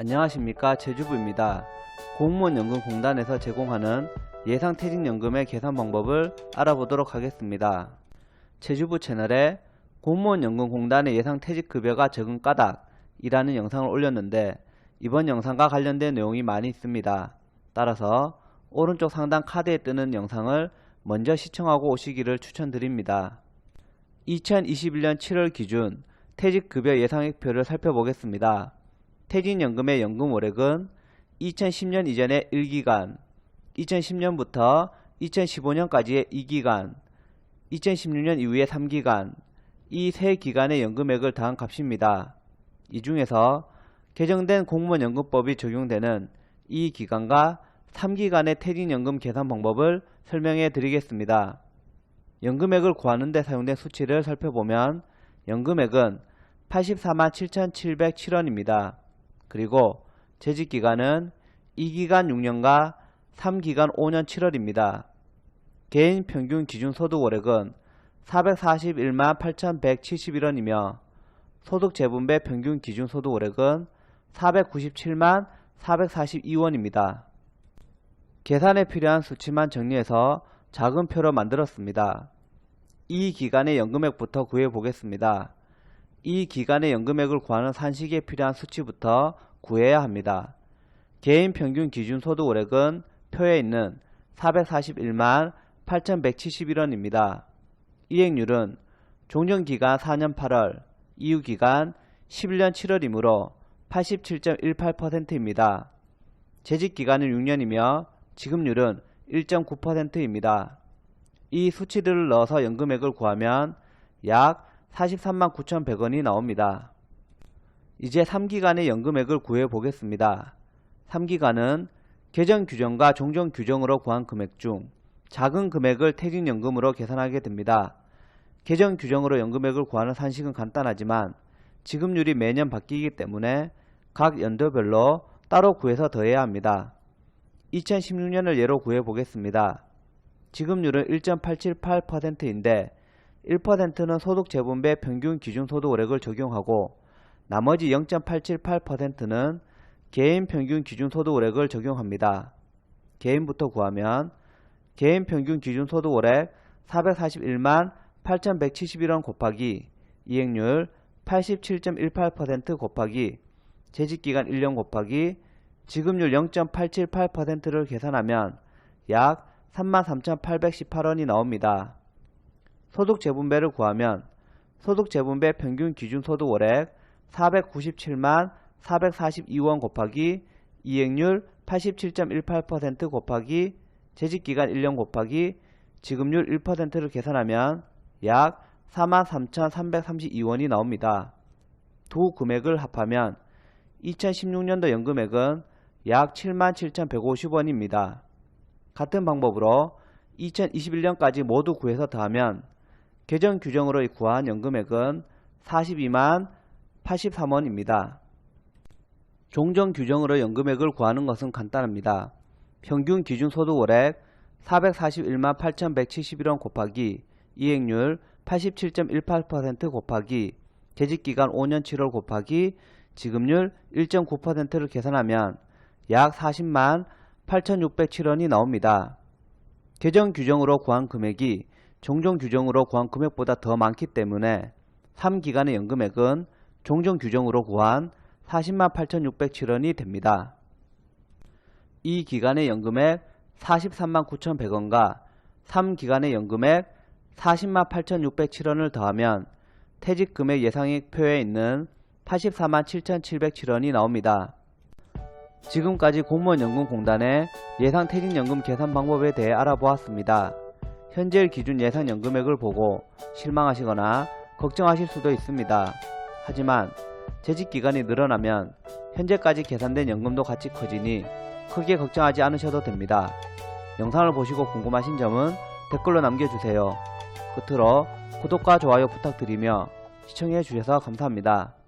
안녕하십니까 제주부입니다. 공무원연금공단에서 제공하는 예상퇴직연금의 계산 방법을 알아보도록 하겠습니다. 제주부 채널에 공무원연금공단의 예상퇴직급여가 적은 까닭이라는 영상을 올렸는데 이번 영상과 관련된 내용이 많이 있습니다. 따라서 오른쪽 상단 카드에 뜨는 영상을 먼저 시청하고 오시기를 추천드립니다. 2021년 7월 기준 퇴직급여 예상액표를 살펴보겠습니다. 퇴직연금의 연금 월액은 2010년 이전의 1기간, 2010년부터 2015년까지의 2기간, 2016년 이후의 3기간, 이 세 기간의 연금액을 더한 값입니다. 이 중에서 개정된 공무원연금법이 적용되는 이 기간과 3기간의 퇴직연금 계산 방법을 설명해 드리겠습니다. 연금액을 구하는 데 사용된 수치를 살펴보면 연금액은 84만 7,707원입니다. 그리고 재직기간은 2기간 6년과 3기간 5년 7월입니다. 개인 평균 기준 소득 월액은 441만 8,171원이며 소득 재분배 평균 기준 소득 월액은 497만 442원입니다. 계산에 필요한 수치만 정리해서 작은 표로 만들었습니다. 이 기간의 연금액부터 구해 보겠습니다. 이 기간의 연금액을 구하는 산식에 필요한 수치부터 구해야 합니다. 개인 평균 기준 소득 월액은 표에 있는 441만 8,171원입니다. 이행률은 종전기간 4년 8월, 이후기간 11년 7월이므로 87.18%입니다. 재직기간은 6년이며 지급률은 1.9%입니다. 이 수치들을 넣어서 연금액을 구하면 약 43만 9,100원이 나옵니다. 이제 3기간의 연금액을 구해 보겠습니다. 3기간은 개정 규정과 종전 규정으로 구한 금액 중 작은 금액을 퇴직연금으로 계산하게 됩니다. 개정 규정으로 연금액을 구하는 산식은 간단하지만 지급률이 매년 바뀌기 때문에 각 연도별로 따로 구해서 더해야 합니다. 2016년을 예로 구해 보겠습니다. 지급률은 1.878%인데 1%는 소득 재분배 평균 기준 소득 월액을 적용하고 나머지 0.878%는 개인 평균 기준 소득 월액을 적용합니다. 개인부터 구하면 개인 평균 기준 소득 월액 441만 8,171원 곱하기 이행률 87.18% 곱하기 재직기간 1년 곱하기 지급률 0.878%를 계산하면 약 33,818원이 나옵니다. 소득 재분배를 구하면 소득 재분배 평균 기준 소득 월액 497만 442원 곱하기 이행률 87.18% 곱하기 재직기간 1년 곱하기 지급률 1%를 계산하면 약 43,332원이 나옵니다. 두 금액을 합하면 2016년도 연금액은 약 77,150원입니다. 같은 방법으로 2021년까지 모두 구해서 더하면 개정 규정으로 구한 연금액은 42만 83원입니다. 종전 규정으로 연금액을 구하는 것은 간단합니다. 평균 기준 소득 월액 441만 8,171원 곱하기 이행률 87.18% 곱하기 재직기간 5년 7월 곱하기 지급률 1.9%를 계산하면 약 40만 8,607원이 나옵니다. 개정 규정으로 구한 금액이 종전 규정으로 구한 금액보다 더 많기 때문에 3기간의 연금액은 종전 규정으로 구한 40만 8,607원이 됩니다. 이 기간의 연금액 43만 9,100원과 3기간의 연금액 40만 8,607원을 더하면 퇴직금액 예상액 표에 있는 84만 7,707원이 나옵니다. 지금까지 공무원연금공단의 예상퇴직연금 계산 방법에 대해 알아보았습니다. 현재 기준 예상 연금액을 보고 실망하시거나 걱정하실 수도 있습니다. 하지만 재직 기간이 늘어나면 현재까지 계산된 연금도 같이 커지니 크게 걱정하지 않으셔도 됩니다. 영상을 보시고 궁금하신 점은 댓글로 남겨주세요. 끝으로 구독과 좋아요 부탁드리며 시청해 주셔서 감사합니다.